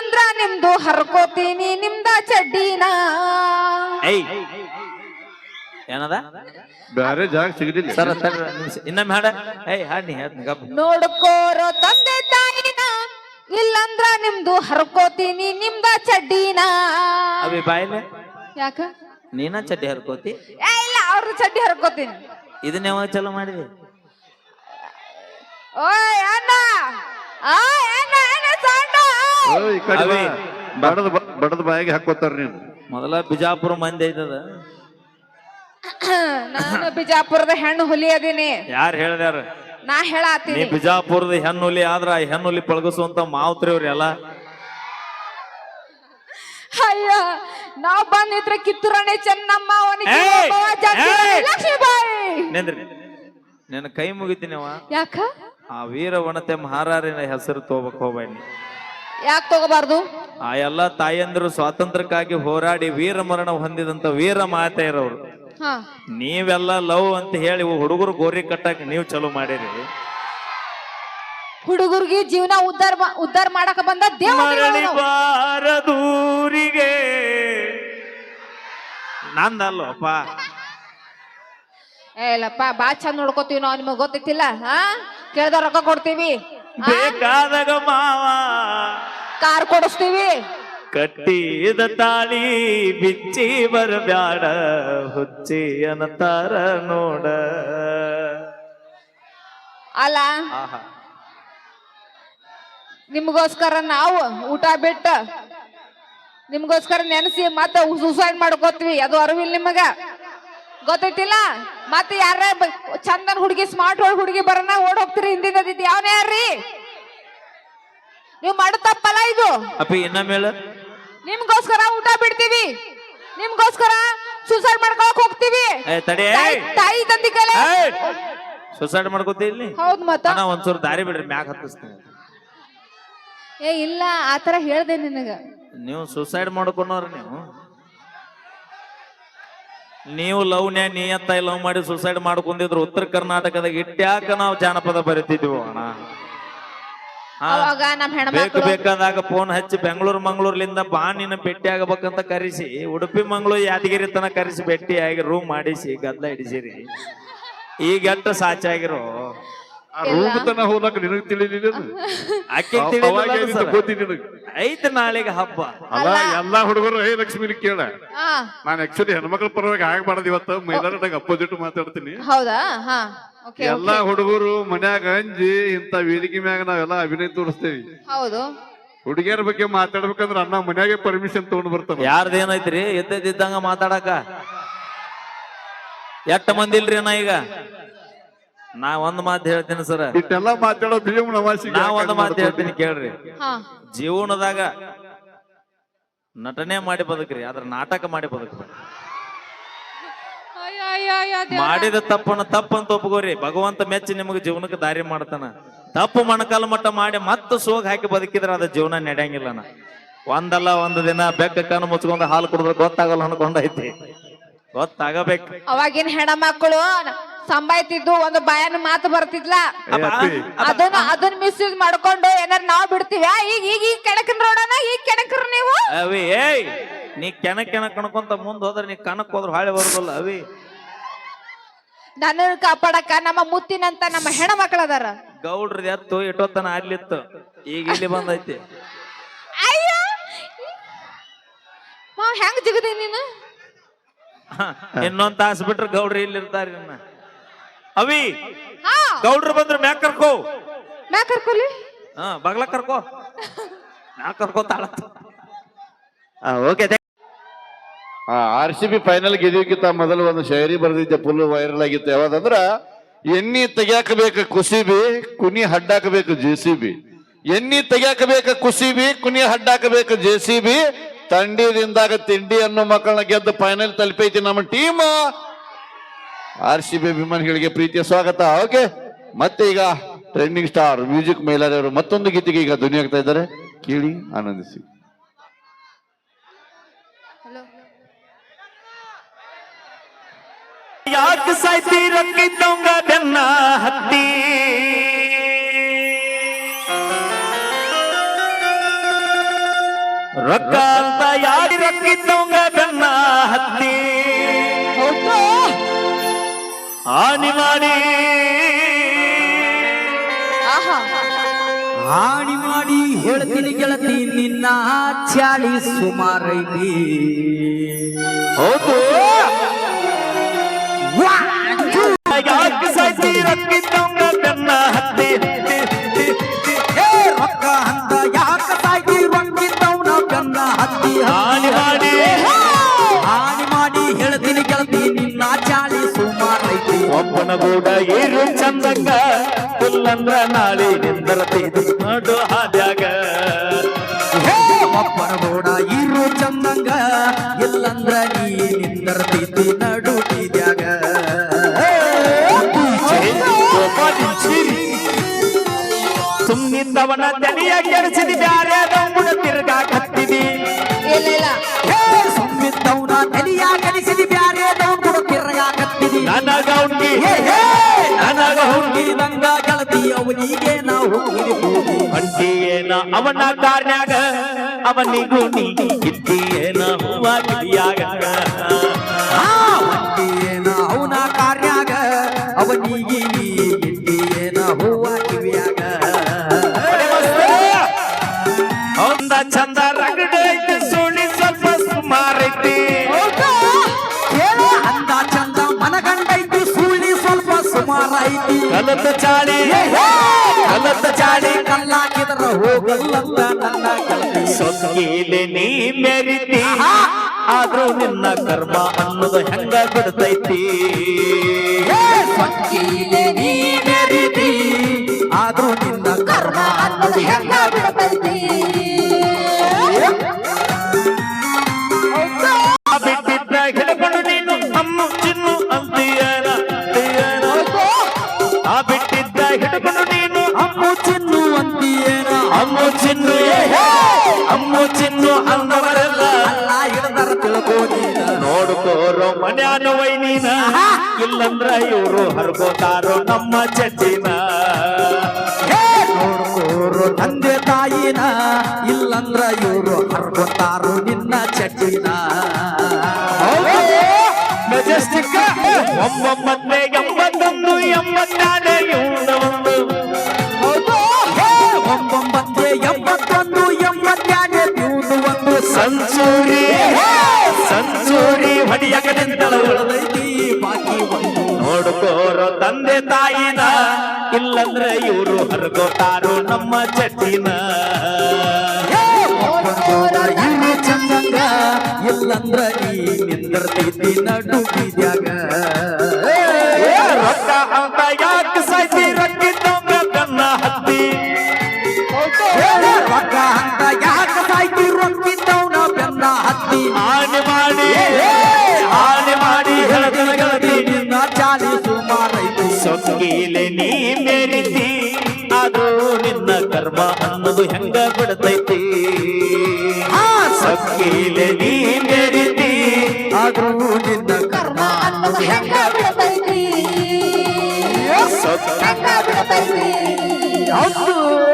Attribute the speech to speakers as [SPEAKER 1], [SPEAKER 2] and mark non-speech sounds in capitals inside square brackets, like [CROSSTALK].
[SPEAKER 1] ಇಲ್ಲಂದ್ರ ನಿಮ್ದು ಹರ್ಕೋತೀನಿ ನಿಮ್ದ ಚಡ್ಡಿನ.
[SPEAKER 2] ಏಯ್. ಏನದ?
[SPEAKER 3] ಬ್ಯಾರೆ ಜಾಗ ಸಿಗಲಿಲ್ಲ.
[SPEAKER 2] ಸರ್ ಇನ್ನೊಮ್ಮೆ ಹಾಡ. ಏಯ್ ಹಾಡಿ ಹೇಳ್ತೀನಿ ಗಪ್ಪ.
[SPEAKER 1] ನೋಡ್ಕೋರೋ ತಂದೆ ತಾಯಿನ ಇಲ್ಲಂದ್ರ ನಿಮ್ದು ಹರ್ಕೋತೀನಿ ನಿಮ್ದ ಚಡ್ಡಿನ.
[SPEAKER 2] ಅವಿ ಬಾಯಿಲೆ.
[SPEAKER 1] ಯಾಕ?
[SPEAKER 2] ನೀನ ಚಡ್ಡಿ ಹರ್ಕೋತಿ?
[SPEAKER 1] ಏ ಇಲ್ಲ ಅವ್ರ ಚಡ್ಡಿ ಹರ್ಕೋತೀನಿ.
[SPEAKER 2] ಇದನ್ನ ಯಾವಾಗ ಚಲೋ ಮಾಡಿದಿ?
[SPEAKER 1] ಓಯ್ ಅಣ್ಣ. ಆ ಅಣ್ಣ ಏನ ಸಣ್ಣ
[SPEAKER 3] ಓ, ಈ ಕಡೆ ಬಾ.
[SPEAKER 2] ಅವಿ.
[SPEAKER 3] ಬಡದ ಬ- ಬಡದ ಬಾಯಿಗೆ ಹಾಕೋತಾರ ನೀನು.
[SPEAKER 2] ಮೊದಲ ಬಿಜಾಪುರ ಮಂದಿ ಐತದ?
[SPEAKER 1] ನಾನು ಬಿಜಾಪುರದ ಹೆಣ್ಣು ಹುಲಿ ಅದೀನಿ.
[SPEAKER 2] ಯಾರು ಹೇಳ್ಯಾರ
[SPEAKER 1] ನಾ
[SPEAKER 2] ನೀ
[SPEAKER 1] ಹೇಳಾತೀನಿ
[SPEAKER 2] ಬಿಜಾಪುರದ ಹುಲಿ ಆದ್ರ ಆ ಹುಲಿ ಪಳಗಿಸುವಂತ ಮಾವುತ್ರಿ ಅವ್ರಿ ಎಲ್ಲ?
[SPEAKER 1] ಅಯ್ಯ ನಾವ್ ಬಂದಿದ್ರೆ ಕಿತ್ತೂರಾಣಿ ಚೆನ್ನಮ್ಮ ಅವನಿಗೆ
[SPEAKER 2] ಏಯ್!
[SPEAKER 1] ಒಬ್ಬವ ಜಗ್ಗಿ
[SPEAKER 2] ಏಯ್!
[SPEAKER 1] ಲಕ್ಷ್ಮೀಬಾಯಿ.
[SPEAKER 2] ನಿಂದ್ರಿ. ನಿನ್ನ ಕೈ ಮುಗಿತೀನಿ
[SPEAKER 1] ಯಾಕ?
[SPEAKER 2] ಆ ವೀರವನತೆ ಮಹಾರಾರಿನ ಹೆಸರು ತಗೋಬೇಕು ಹೋಗ್ಬೇಡಿ
[SPEAKER 1] ಯಾಕೆ ತಗೋಬಾರ್ದು?
[SPEAKER 2] ಆ ಎಲ್ಲ ತಾಯಂದಿರು ಸ್ವಾತಂತ್ರ್ಯಕ್ಕಾಗಿ ಹೋರಾಡಿ ವೀರ ಮರಣ ಹೊಂದಿದಂತ ವೀರ ಮಾತೆಯರವರು.
[SPEAKER 1] ಹಾ.
[SPEAKER 2] ನೀವೆಲ್ಲ ಲವ್ ಅಂತ ಹೇಳಿ ಹುಡುಗರು ಗೋರಿ ಕಟ್ಟಕ್ ನೀವು ಚಲೋ ಮಾಡಿರಿ.
[SPEAKER 1] ಹುಡುಗರಿಗೆ ಜೀವನ ಉದ್ದಾರ ಮಾ- ಉದ್ದಾರ ಮಾಡಕ ಬಂದ
[SPEAKER 2] ಮರಳಿ
[SPEAKER 1] ದೇವ
[SPEAKER 2] ಬಾರದೂರಿಗೆ ನಂದಲ್ಲಪ್ಪ.
[SPEAKER 1] ಏಲಪ್ಪ ಬಾ ಚಂದ ನೋಡ್ಕೋತೀವಿ ನಾವು ನಿಮಗ್ ಗೊತ್ತಿತ್ತಿಲ್ಲ ಹಾ? ಕೇಳ್ದ ರೊಕ್ಕ ಕೊಡ್ತೀವಿ?
[SPEAKER 2] ಬೇಕಾದಾಗ ಮಾವ.
[SPEAKER 1] ಕಾರ್ ಕೊಡಿಸ್ತೀವಿ.
[SPEAKER 2] ಕಟ್ಟಿದ ತಾಳಿ ಬಿಚ್ಚಿ ಬರಬ್ಯಾಡ ಹುಚ್ಚಿ ಅನ್ನತಾರ ನೋಡ.
[SPEAKER 1] ಅಲ್ಲ
[SPEAKER 2] ಆಹಾ.
[SPEAKER 1] ನಿಮ್ಗೋಸ್ಕರ ನಾವು ಊಟ ಬಿಟ್ಟ ನಿಮ್ಗೋಸ್ಕರ ನೆನೆಸಿ ಮತ್ತೆ ಸುಸೈಡ್ ಮಾಡ್ಕೋತೀವಿ. ಅದು ಅರಿವಿಲ್ಲ ನಿಮಗ. ಗೊತ್ತೈತಿಲ್ಲ? ಮತ್ತೆ ಯಾರ ಚಂದನ್ ಹುಡುಗಿ ಸ್ಮಾರ್ಟ್ ಹುಡುಗಿ ಬರೋಣ ಓಡ್ ಹೋಗ್ತೀರಿ ಹಿಂದಿನ ಯಾವನೇ ಯಾರ್ರಿ? ನೀವು ಮಾಡೋ ತಪ್ಪಲ್ಲ ಇದು.
[SPEAKER 2] ಅಪ್ಪಿ ಇನ್ನೊಮ್ಮೆ ಹೇಳು
[SPEAKER 1] ನಿಮ್ಗೋಸ್ಕರ ಊಟ ಬಿಡ್ತೀವಿ. ನಿಮ್ಗೋಸ್ಕರ ಸುಸೈಡ್ ಮಾಡ್ಕೊಳಕ್ ಹೋಗ್ತೀವಿ.
[SPEAKER 2] ಏ ತಡಿ
[SPEAKER 1] ತಾಯಿ- ತಂದಿಕಲ್ಲ ತಂದಿ ಕಲೆ.
[SPEAKER 2] ಸುಸೈಡ್ ಮಾಡ್ಕೋತಿ ಇಲ್ಲಿ?
[SPEAKER 1] ಹೌದ್ ಮತ್ತ.
[SPEAKER 2] ಒಂಚೂರು ದಾರಿ ಬಿಡ್ರಿ ಮ್ಯಾಗ ಹತ್ತಿಸ್ತೀನಿ.
[SPEAKER 1] ಏ ಇಲ್ಲ ಆತರ ಹೇಳ್ದೆ ನಿನಗ.
[SPEAKER 2] ನೀವು ಸುಸೈಡ್ ಮಾಡ್ಕೊಂಡವ್ರಿ ನೀವು? ನೀವು ಲವ್ ನೀ ಅಂತ ಲವ್ ಮಾಡಿ ಸುಸೈಡ್ ಮಾಡ್ಕೊಂಡಿದ್ರು ಉತ್ತರ ಕರ್ನಾಟಕದಾಗ ಇಟ್ಟ್ಯಾಕ ನಾವು ಜಾನಪದ ಬರಿತಿದ್ವಿ ಅಣ್ಣ. ಹಾ.
[SPEAKER 1] ಅವಾಗ ನಮ್
[SPEAKER 2] ಬೇಕು
[SPEAKER 1] ಹೆಣ್ಮಕ್ಳು
[SPEAKER 2] ಬೇಕಾದಾಗ ಫೋನ್ ಹಚ್ಚಿ ಬೆಂಗಳೂರು ಮಂಗಳೂರ್ಲಿಂದ ಬಾ ನಿನ್ನ ಭೇಟಿ ಆಗಬೇಕಂತ ಕರೆಸಿ ಉಡುಪಿ ಮಂಗಳೂರು ಯಾದಗಿರಿ ತನ ಕರೆಸಿ ಭೇಟಿ ಆಗಿ ರೂಮ್ ಮಾಡಿಸಿ ಗದ್ದ ಹಿಡಿಸಿರಿ. ಈಗ ಎಟ್ಟ ಸಾಚಾಗಿರೋ.
[SPEAKER 3] ಆ ನಿನಗ್ ತಿಳಿಲಿಲ್ಲ
[SPEAKER 2] ಅಕ್ಕಿ [LAUGHS]
[SPEAKER 3] ಗೊತ್ತಿ ನಿನಗ್?
[SPEAKER 2] ಐತ ನಾಳೆಗೆ ಹಬ್ಬ.
[SPEAKER 3] ಅಲ್ಲ ಎಲ್ಲಾ ಹುಡುಗರು ಏ ಲಕ್ಷ್ಮಿ ಕೇಳ.
[SPEAKER 1] ಹಾ
[SPEAKER 3] ನಾನು ಆಕ್ಚುಲಿ ಹೆಣ್ಮಕ್ಳ ಪರವಾಗಿ ಆಗ್ಬಾರ್ದು ಇವತ್ತು. ಮೈದಾನ ಅಪೋಸಿಟ್ ಮಾತಾಡ್ತೀನಿ.
[SPEAKER 1] ಹೌದಾ? ಹಾ. ಓಕೆ
[SPEAKER 3] ಎಲ್ಲಾ ಹುಡುಗರು ಮನ್ಯಾಗ ಅಂಜಿ ಇಂತ ವೇದಿಕೆ ಮ್ಯಾಗ ನಾವೆಲ್ಲಾ ಅಭಿನಯ ತೋರಿಸ್ತೇವಿ.
[SPEAKER 1] ಹೌದು.
[SPEAKER 3] ಹುಡುಗಿಯರ ಬಗ್ಗೆ ಮಾತಾಡ್ಬೇಕಂದ್ರ ಅಣ್ಣ ಮನ್ಯಾಗೆ ಪರ್ಮಿಷನ್ ತಗೊಂಡ್ ಬರ್ತಾನ.
[SPEAKER 2] ಯಾರ್ದೇನೈತ್ರಿ? ಎದ್ದೆದ್ದಂಗ ಮಾತಾಡಕ. ಎಟ್ಟ ಮಂದಿಲ್ರಿ ಅಣ್ಣ ಈಗ? ನಾ ಒಂದ್ ಮಾತು ಹೇಳ್ತೀನಿ ಸರ್.
[SPEAKER 3] ಇಷ್ಟೆಲ್ಲ ಮಾತಾಡೋ ಭೀಮ್ ನವಾಸಿ
[SPEAKER 2] ನಾ ಒಂದ್ ಮಾತು ಹೇಳ್ತೀನಿ ಕೇಳ್ರಿ.
[SPEAKER 1] ಹಾ.
[SPEAKER 2] ಜೀವನದಾಗ ನಟನೆ ಮಾಡಿ ಬದುಕ್ರಿ ಅದ್ರ ನಾಟಕ ಮಾಡಿ ಬದುಕ್ರಿ
[SPEAKER 1] ಅಯ್ಯ, ಅಯ್ಯ, ಅಯ್ಯ, ದೇವ್ರ.
[SPEAKER 2] ಮಾಡಿದ ತಪ್ಪನ್ನ ತಪ್ಪಂತ ಒಪ್ಕೋರಿ. ಭಗವಂತ ಮೆಚ್ಚಿ ನಿಮಗೆ ಜೀವನಕ್ಕೆ ದಾರಿ ಮಾಡ್ತಾನ. ತಪ್ಪು ಮಣಕಾಲ ಮಟ್ಟ ಮಾಡಿ ಮತ್ತೆ ಸೋಗ್ ಹಾಕಿ ಬದುಕಿದ್ರೆ ಅದ ಜೀವನ ನಡೆಯಂಗಿಲ್ಲನ ಒಂದಲ್ಲ ಒಂದು ದಿನ ಬೆಕ್ಕ ಕಣ್ಣು ಮುಚ್ಕೊಂಡು ಹಾಲು ಕುಡಿದ್ರೆ ಗೊತ್ತಾಗಲ್ಲ ಅನ್ಕೊಂಡೈತಿ. ಗೊತ್ತಾಗಬೇಕು.
[SPEAKER 1] ಅವಾಗಿನ ಹೆಣ್ಮಕ್ಳು ಸಂಬಾಯ್ತಿದ್ದು ಒಂದು ಭಯನ ಮಾತು ಬರ್ತಿದ್ಲ. ಅದನ್ನ ಅದನ್ನ ಮಿಸ್ಯೂಸ್ ಮಾಡ್ಕೊಂಡು ಏನಾರ ನಾವ್ ಬಿಡ್ತೀವಿ ಈಗ ಈಗ ಈಗ ಕೆಣಕನ್ ರೋಡನ ಈಗ ಕೆಣಕ್ರ ನೀವು?
[SPEAKER 2] ಅವಿ ಏಯ್! ನೀ ಕೆನ ಕೆನ ಕಣ್ಕೊಂತ ಮುಂದ್ ಹೋದ್ರೆ ನೀ ಕಣಕ್ ಹೋದ್ರೆ ಹಾಳೆ ಬರೋದಲ್ಲ ಅವಿ.
[SPEAKER 1] ನನ್ನ ಕಾಪಾಡಕ ನಮ್ಮ ಮುತ್ತಿನಂತ ನಮ್ಮ ಹೆಣ ಅದಾರ
[SPEAKER 2] ಗೌಡ್ರದ ಎತ್ತು ಇಟ್ಟೋತನ ಅಲ್ಲಿತ್ತು. ಈಗ ಇಲ್ಲಿ ಬಂದೈತಿ.
[SPEAKER 1] ಅಯ್ಯೋ! ಹೆಂಗ್ ಜಿಗದಿ ನೀನು?
[SPEAKER 2] ಇನ್ನೊಂದ್ ತಾಸ್ ಬಿಟ್ರೆ ಗೌಡ್ರಿ ಇಲ್ಲಿ ಇರ್ತಾರ ಇನ್ನ. ಅವಿ.
[SPEAKER 1] ಹಾ.
[SPEAKER 2] ಗೌಡ್ರು ಬಂದ್ರೆ ಮ್ಯಾಕ್ ಕರ್ಕೋ.
[SPEAKER 1] ಮ್ಯಾಕ್ ಕರ್ಕೋಲಿ?
[SPEAKER 2] ಹಾ ಬಗ್ಲ ಕರ್ಕೋ. ಮ್ಯಾಕ್ ಕರ್ಕೋತಾಳ okay
[SPEAKER 3] R C B final ಗೆದ್ದಿಕ್ಕಿಂತ ಮೊದಲು ಒಂದು ಶೈರಿ ಬರೆದಿದ್ದೆ ಫುಲ್ ವೈರಲ್ ಆಗಿತ್ತು. ಯಾವ್ದಂದ್ರ ಎಣ್ಣಿ ತೆಗ್ಯಾಕ ಬೇಕು ಕುಸಿಬಿ ಕುನಿ ಹಡ್ಡಾಕಬೇಕು ಜೆ ಸಿ ಬಿ. ಎಣ್ಣಿ ತೆಗ್ಯಾಕ ಬೇಕು ಕುಸಿಬಿ ಕುನಿ ಹಡ್ಡಾಕಬೇಕು ಜೆ ಸಿ ಬಿ. ತಂಡಿದಿಂದಾಗ ತಿಂಡಿ ಅನ್ನೋ ಮಕ್ಕಳನ್ನ ಗೆದ್ದು ಫೈನಲ್ ತಲುಪೈತಿ ನಮ್ಮ ಟೀಮ್. ಆರ್ ಸಿ ಬಿ ಅಭಿಮಾನಿಗಳಿಗೆ ಪ್ರೀತಿಯ ಸ್ವಾಗತ. ಓಕೆ ಮತ್ತೆ ಈಗ ಟ್ರೆಂಡಿಂಗ್ ಸ್ಟಾರ್ ಮ್ಯೂಸಿಕ್ ಮೈಲಾರಿಯವರು ಮತ್ತೊಂದು ಗೀತೆಗೆ ಈಗ ಧ್ವನಿ ಆಗ್ತಾ ಇದ್ದಾರೆ. ಕೇಳಿ ಆನಂದಿಸಿ.
[SPEAKER 2] ಯಾಕೆ ಸಾಯ್ತಿ ರೊಕ್ಕಿದ್ದವಂಗ ಬೆನ್ನ ಹತ್ತಿ? ರೊಕ್ಕ ಅಂತ ಯಾರಿ ರೊಕ್ಕಿದ್ದವಂಗ ಬೆನ್ನ ಹತ್ತಿ? ಆನಿ ಮಾಡಿ.
[SPEAKER 1] ಆಹಾ.
[SPEAKER 4] ಹಾನಿ ಮಾಡಿ ಹೇಳ್ತೀನಿ ಗೆಳತಿ ನಿನ್ನ ಚಾಳಿ ಸುಮಾರೈತಿ.
[SPEAKER 2] ಹೌದು. ಯಾಕೆ ಸಾಯ್ತಿ ರೊಕ್ಕಿದ್ದವಂಗ ಬೆನ್ನ ಹತ್ತಿ. ಗೂಡ ಏರು ಚಂದಂಗ ಹುಲ್ಲಂದ್ರ ನಾಳೆ ನಿಂದರತೈತಿ ನಡು ಹಾದ್ಯಾಗ
[SPEAKER 4] ಒಬ್ಬನ ಗೋಡ ಇರು ಚಂದಂಗ ಇಲ್ಲಂದ್ರ ನೀ ನಿಂದರ್ತಿದ್ದಿ ನಡು
[SPEAKER 2] ತಲೆಯ ಕೆಡಿಸಿದಿ ಬ್ಯಾರೆ
[SPEAKER 4] ಗೆಳತಿ ಅವನಿಗೆ ನಾವು
[SPEAKER 2] ಅಂಟಿಯೇನ ಅವನ ಕಾರ್ನ್ಯಾಗ ಅವನಿಗೂ ನೀ ಇದ್ದೀಯೇನ ಹೂವ ಕಲತ ಚಾಳಿ ಕಲದ ಚಾಳಿ
[SPEAKER 4] ಕಲ್ಲಾಕಿದ್ರ ಹೋಗಲ್ಲಂತ ನನ್ನ
[SPEAKER 2] ಸೊಕ್ಕೀಲೆ ನೀ ಮೆರಿತಿ. ಆದ್ರೂ ನಿನ್ನ ಕರ್ಮ ಅನ್ನೋದು ಹೆಂಗ ಬಿಡ್ತೈತಿ?
[SPEAKER 4] ಸೊಕ್ಕಿಲೆ ನೀ ಮೆರಿತಿ. ಆದ್ರೂ ನಿನ್ನ ಕರ್ಮ ಅನ್ನೋದು ಹೆಂಗ
[SPEAKER 1] ಬಿಡತೈತಿ?
[SPEAKER 2] ಚಿನ್ನು ಅಂದವರೆಲ್ಲ
[SPEAKER 4] ಅಲ್ಲ ಹಿಡ್ದಾರ ತಿಳ್ಕೋ ನೀನ.
[SPEAKER 2] ನೋಡ್ಕೋರೋ ಮನ್ಯಾನ ವೈನಿನ. ಇಲ್ಲಂದ್ರ ಇವರು ಹರ್ಕೋತಾರೋ ನಮ್ಮ
[SPEAKER 4] ಚಟ್ಟಿನ ನೋಡ್ಕೋರು ತಂದೆ ತಾಯಿನ. ಇಲ್ಲಂದ್ರ ಇವರು ಹರ್ಕೋತಾರೋ ನಿನ್ನ ಚಟ್ಟಿನ
[SPEAKER 2] ಮೆಜೆಸ್ಟಿಕ್. ಒಂಬೊಂಬತ್ತೆ ಎಂಬತ್ತೊಂದು ಎಂಬತ್ತಾನೆ ಇವನ
[SPEAKER 4] ಉಳದೈತಿ ಬಾಕಿ ಒಂದು
[SPEAKER 2] ನೋಡ್ಕೋರೋ ತಂದೆ ತಾಯಿನ. ಇಲ್ಲಂದ್ರೆ ಇವರು ಹರ್ಕೋತಾರೋ ನಮ್ಮ
[SPEAKER 4] ಚಟ್ಟಿನ ಇಲ್ಲಂದ್ರ ಈ ನಿಂದರ್ತೈತಿ
[SPEAKER 2] ಕರ್ಮ ಅನ್ನೋದು ಹೆಂಗ ಬಿಡ್ತೈತಿ? ಸೊಕ್ಕೀಲೆ ನೀ ಮೆರಿತಿ
[SPEAKER 4] ಆದ್ರೂ